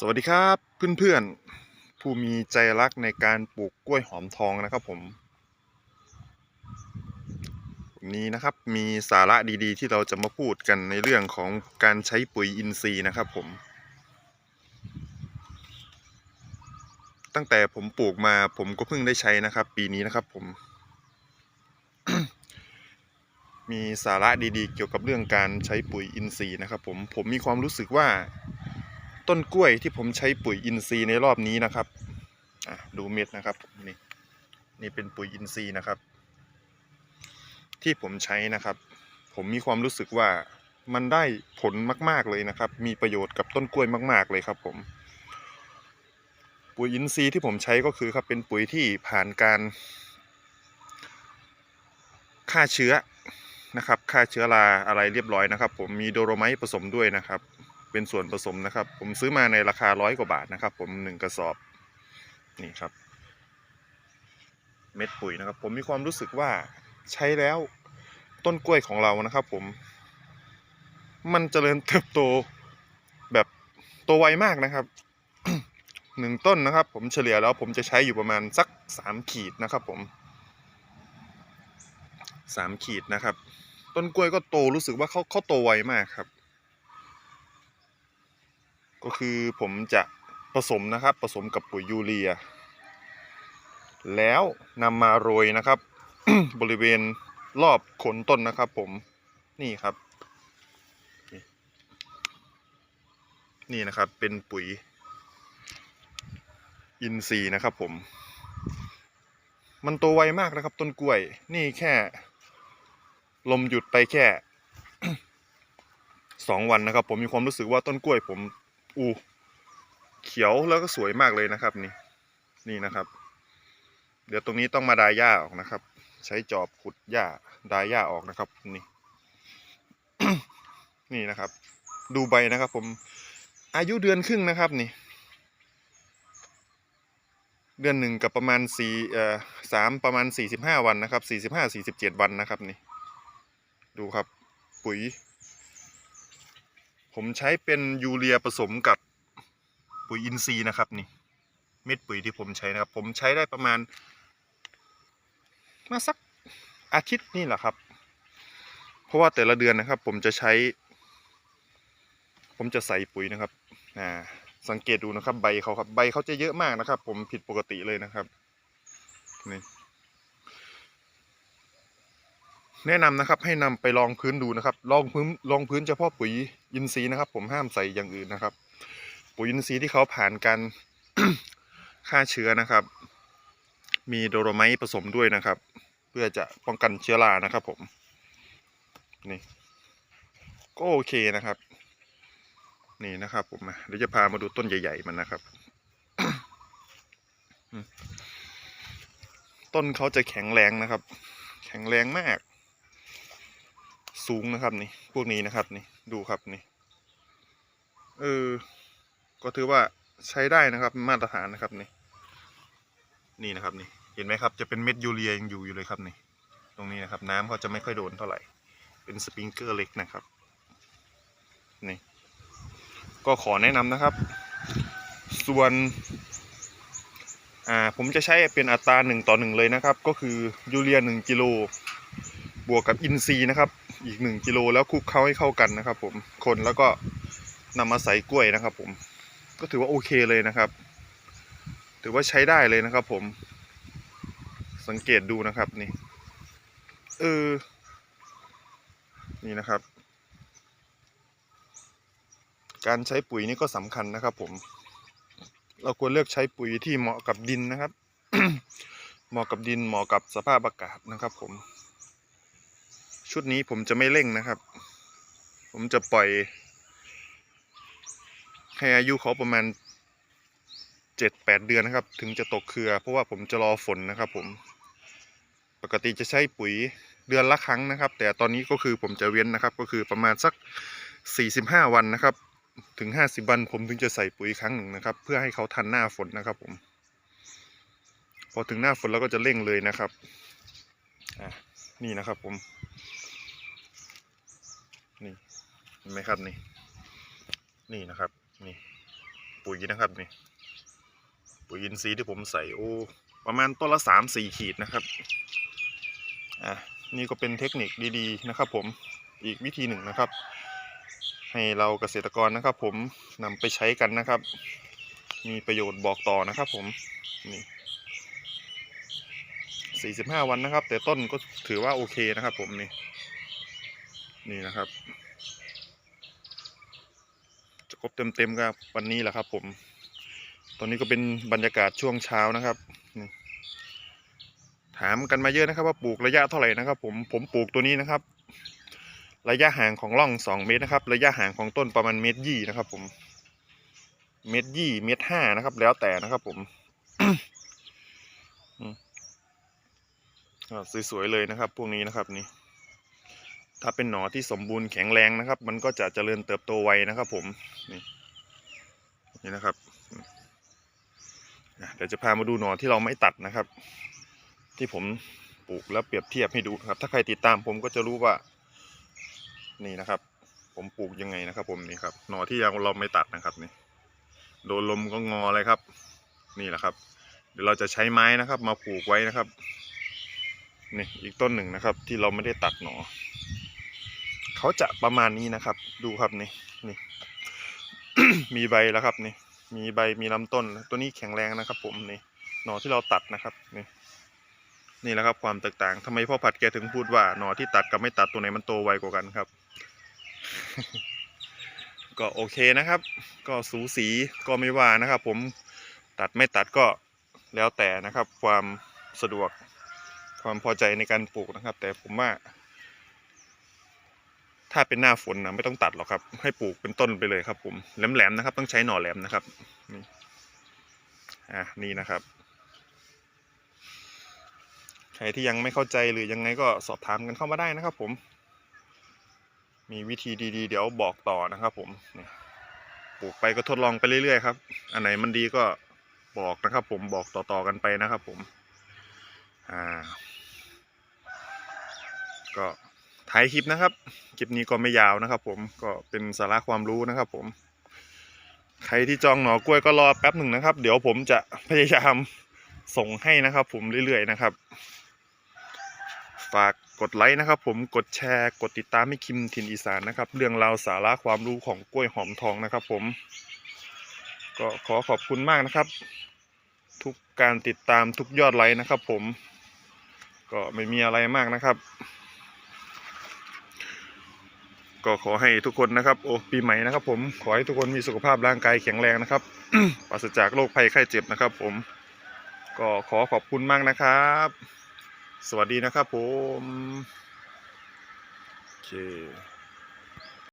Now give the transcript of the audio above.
สวัสดีครับเพื่อนๆ ผู้มีใจรักในการปลูกกล้วยหอมทองนะครับผมวันนี้นะครับมีสาระดีๆ ที่เราจะมาพูดกันในเรื่องของการใช้ปุ๋ยอินทรีย์นะครับผม ตั้งแต่ผมปลูกมาผมก็เพิ่งได้ใช้นะครับ ปีนี้นะครับผม มีสาระดีๆ เกี่ยวกับเรื่องการใช้ปุ๋ยอินทรีย์นะครับผมผมมีความรู้สึกว่า ต้นกล้วยที่ผมใช้ปุ๋ยอินทรีย์ในรอบนี้นะครับดูเม็ดนะครับนี่นี่เป็นปุ๋ยอินทรีย์นะครับ ที่ผมใช้นะครับ ผมมีความรู้สึกว่ามันได้ผลมาก ๆเลยนะครับ มีประโยชน์กับต้นกล้วยมาก ๆ เลยครับผม ปุ๋ยอินทรีย์ที่ผมใช้ก็คือครับเป็นปุ๋ยที่ผ่านการฆ่าเชื้อนะครับฆ่าเชื้อราอะไรเรียบร้อยนะครับ ผมมีโดโรไมต์ผสมด้วยนะครับ เป็นส่วนผสมนะครับ ผมซื้อมาในราคาร้อยกว่าบาทนะครับ ผมหนึ่งกระสอบนี่ครับ เม็ดปุ๋ยนะครับ ผมมีความรู้สึกว่าใช้แล้วต้นกล้วยของเรานะครับ ผม มันเจริญเติบโตแบบโตไวมากนะครับหนึ่งต้นนะครับ ผมเฉลี่ยแล้วผมจะใช้อยู่ประมาณสักสามขีดนะครับ ผมสามขีดนะครับ ต้นกล้วยก็โตรู้สึกว่าเขาเขาโตไวมากครับ ก็คือผมจะผสมนะครับผสมกับปุ๋ยยูเรีย แล้วนำมาโรยนะครับ บริเวณรอบโคนต้นนะครับผมนี่ครับนี่นี่นะครับเป็นปุ๋ย อินทรีย์นะครับผม มันโตไวมากนะครับ ต้นกล้วย นี่แค่ ลมหยุดไปแค่สองวันนะครับ ผมมีความรู้สึกว่าต้นกล้วยผม อูเขียวแล้วก็สวยมากเลยนะครับนี่นี่นะครับ เดี๋ยวตรงนี้ต้องมาดายหญ้าออกนะครับ ใช้จอบขุดหญ้าดายหญ้าออกนะครับ นี่ นี่นะครับ ดูใบนะครับ ผม อายุเดือนครึ่งนะครับนี่ เดือนหนึ่งกับประมาณสี่เอ่อสามประมาณสี่สิบห้าวันนะครับสี่สิบห้าสี่สิบเจ็ดวันนะครับนี่ ดูครับ ปุ๋ย ผมใช้เป็นยูเรียผสมกับปุ๋ยอินทรีย์นะครับนี่เม็ดปุ๋ยที่ผมใช้นะครับ ผมใช้ได้ประมาณมาสักอาทิตย์นี่แหละครับ เพราะว่าแต่ละเดือนนะครับ ผมจะใช้ ผมจะใส่ปุ๋ยนะครับอ่าสังเกตดูนะครับ ใบเขาครับ ใบเขาจะเยอะมากนะครับ ผมผิดปกติเลยนะครับนี่ แนะนำนะครับให้นำไปลองพื้นดูนะครับลองพื้นลองพื้นเฉพาะปุ๋ยอินทรีย์นะครับ ผมห้ามใส่อย่างอื่นนะครับ ปุ๋ยอินทรีย์ที่เขาผ่านการฆ่าเชื้อนะครับ มีโดโรไมต์ผสมด้วยนะครับ เพื่อจะป้องกันเชื้อรานะครับ ผมนี่ก็โอเคนะครับ นี่นะครับ ผมเดี๋ยวจะพามาดูต้นใหญ่ ๆ มันนะครับต้นเขาจะแข็งแรงนะครับ แข็งแรงมาก สูงนะครับนี่ พวกนี้นะครับนี่ดูครับนี่ เออ ก็ถือว่าใช้ได้นะครับ มาตรฐานนะครับนี่ นี่นะครับนี่ เห็นไหมครับ จะเป็นเม็ดยูเรียยังอยู่อยู่เลยครับนี่ ตรงนี้นะครับ น้ำเขาจะไม่ค่อยโดนเท่าไหร่ เป็นสปริงเกอร์เล็กนะครับ นี่ ก็ขอแนะนำนะครับ ส่วนอ่าผมจะใช้เป็นอัตราหนึ่งต่อหนึ่งเลยนะครับ ก็คือยูเรียหนึ่งกิโล บวกกับอินทรีนะครับ อีกหนึ่งกิโลแล้วคลุกเข้าให้เข้ากันนะครับ ผมคนแล้วก็นำมาใส่กล้วยนะครับ ผมก็ถือว่าโอเคเลยนะครับ ถือว่าใช้ได้เลยนะครับ ผมสังเกตดูนะครับนี่เออนี่นะครับ การใช้ปุ๋ยนี่ก็สำคัญนะครับ ผม เราควรเลือกใช้ปุ๋ยที่เหมาะกับดินนะครับ เหมาะกับดินเหมาะกับสภาพอากาศนะครับ ผม ชุดนี้ผมจะไม่เร่งนะครับ ผมจะปล่อยให้อายุเขาประมาณเจ็ดแปดเดือนนะครับ ถึงจะตกเครือ เพราะว่าผมจะรอฝนนะครับผมปกติจะใช้ปุ๋ยเดือนละครั้งนะครับ แต่ตอนนี้ก็คือผมจะเว้นนะครับ ก็คือประมาณสักสี่สิบห้าวันนะครับ ถึงห้าสิบวันผมถึงจะใส่ปุ๋ยครั้งหนึ่งนะครับ เพื่อให้เขาทันหน้าฝนนะครับผม พอถึงหน้าฝนเราก็จะเร่งเลยนะครับนี่นะครับผม นี่เห็นไหมครับนี่ นี่นะครับ นี่ ปุ๋ยนะครับนี่ ปุ๋ยอินทรีย์ที่ผมใส่โอ้ประมาณต้นละสามสี่ขีดนะครับ อะนี่ก็เป็นเทคนิคดีๆนะครับ ผมอีกวิธีหนึ่งนะครับ ให้เราเกษตรกรนะครับ ผมนำไปใช้กันนะครับ มีประโยชน์บอกต่อนะครับ ผมนี่สี่สิบห้าวันนะครับ แต่ต้นก็ถือว่าโอเคนะครับ ผมนี่นี่นะครับ ครบเต็มๆกับวันนี้แหละครับ ผม ตอนนี้ก็เป็นบรรยากาศช่วงเช้านะครับถามกันมาเยอะนะครับ ว่าปลูกระยะเท่าไหร่นะครับ ผมผมปลูกตัวนี้นะครับ ระยะห่างของร่องสองเมตรนะครับ ระยะห่างของต้นประมาณเมตรยี่นะครับ ผมเมตรยี่เมตรห้านะครับ แล้วแต่นะครับ ผมอืมก็สวยๆเลยนะครับ พวกนี้นะครับนี่ ถ้าเป็นหนอที่สมบูรณ์แข็งแรงนะครับ มันก็จะเจริญเติบโตไวนะครับผมนี่นี่นะครับเดี๋ยวจะพามาดูหนอที่เราไม่ตัดนะครับ ที่ผมปลูกแล้วเปรียบเทียบให้ดูครับ ถ้าใครติดตามผมก็จะรู้ว่า นี่นะครับ ผมปลูกยังไงนะครับ ผมนี่ครับ หนอที่ยังเราไม่ตัดนะครับนี่โดนลมก็งอเลยครับ นี่แหละครับ เดี๋ยวเราจะใช้ไม้นะครับ มาปลูกไว้นะครับนี่อีกต้นหนึ่งนะครับ ที่เราไม่ได้ตัดหนอ เขาจะประมาณนี้นะครับ ดูครับนี่นี่ มีใบแล้วครับนี่ มีใบมีลำต้น ตัวนี้แข็งแรงนะครับ ผมนี่หนอที่เราตัดนะครับนี่นี่แหละครับความแตกต่างทำไมพ่อผัดแกถึงพูดว่าหนอที่ตัดกับไม่ตัดตัวไหนมันโตไวกว่ากันครับ ก็โอเคนะครับ ก็สูสีก็ไม่ว่านะครับ ผมตัดไม่ตัดก็แล้วแต่นะครับ ความสะดวกความพอใจในการปลูกนะครับ แต่ผมว่า ถ้าเป็นหน้าฝนนะไม่ต้องตัดหรอกครับ ให้ปลูกเป็นต้นไปเลยครับผมแหลมๆนะครับ ต้องใช้หน่อแหลมนะครับนี่อะนี่นะครับใครที่ยังไม่เข้าใจหรือยังไงก็สอบถามกันเข้ามาได้นะครับ ผม มีวิธีดีๆ เดี๋ยวบอกต่อนะครับ ผมปลูกไปก็ทดลองไปเรื่อยๆครับ อันไหนมันดีก็บอกนะครับ ผมบอกต่อๆกันไปนะครับ ผม อ่า ก็ ท้ายคลิปนะครับ คลิปนี้ก็ไม่ยาวนะครับ ผมก็เป็นสาระความรู้นะครับ ผม ใครที่จองหน่อกล้วยก็รอแป๊บหนึ่งนะครับ เดี๋ยวผมจะพยายามส่งให้นะครับ ผมเรื่อยๆนะครับ ฝากกดไลค์นะครับ ผมกดแชร์กดติดตามให้คิมถิ่นอีสานนะครับ เรื่องราวสาระความรู้ของกล้วยหอมทองนะครับ ผม ก็ขอขอบคุณมากนะครับ ทุกการติดตามทุกยอดไลค์นะครับ ผม ก็ไม่มีอะไรมากนะครับ ก็ขอให้ทุกคนนะครับ โอ้ปีใหม่นะครับ ผมขอให้ทุกคนมีสุขภาพร่างกายแข็งแรงนะครับปราศจากโรคภัยไข้เจ็บนะครับ ผม ก็ขอขอบคุณมากนะครับ สวัสดีนะครับ ผมโอเค